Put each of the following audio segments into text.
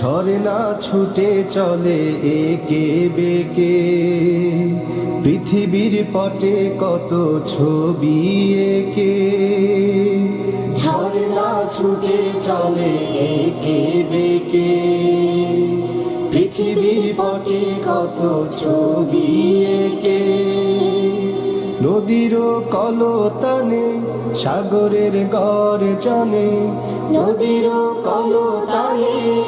ঝরনা ছুটে চলে একে বেকে। পৃথিবীর পটে কত ছবি একে। ঝরনা ছুটে চলে একে বেকে। পৃথিবীর পটে কত ছবি একে। নদীর কলতানে, সাগরের গর্জনে, নদীর কলতানে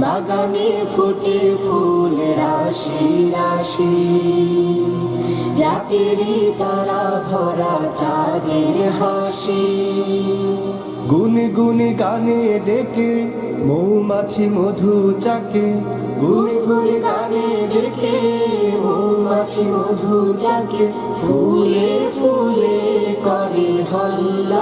বাগানে ফোটে ফুল রাশি রাশি রাতেরই তারা ভরা চাঁদের হাসি গুন গুন গানে ডেকে মৌমাছি মধু চাকে। গুন গুন গানে ডেকে মৌমাছি মধু চাকে। ফুলে ফুলে করে হল্লা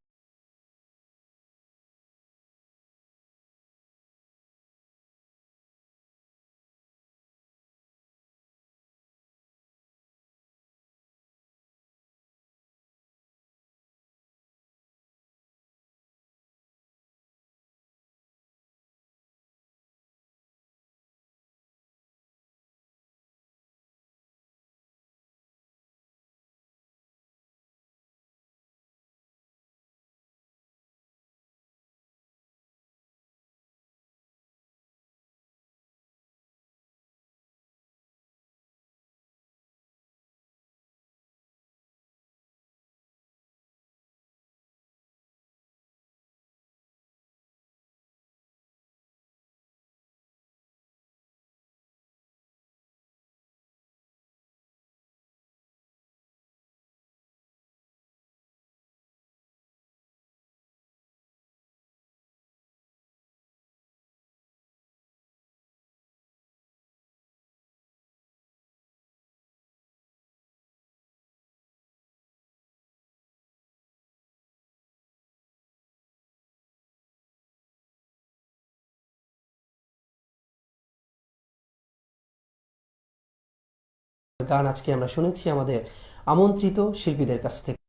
গান আজকে আমরা শুনেছি আমাদের আমন্ত্রিত শিল্পীদের কাছ থেকে।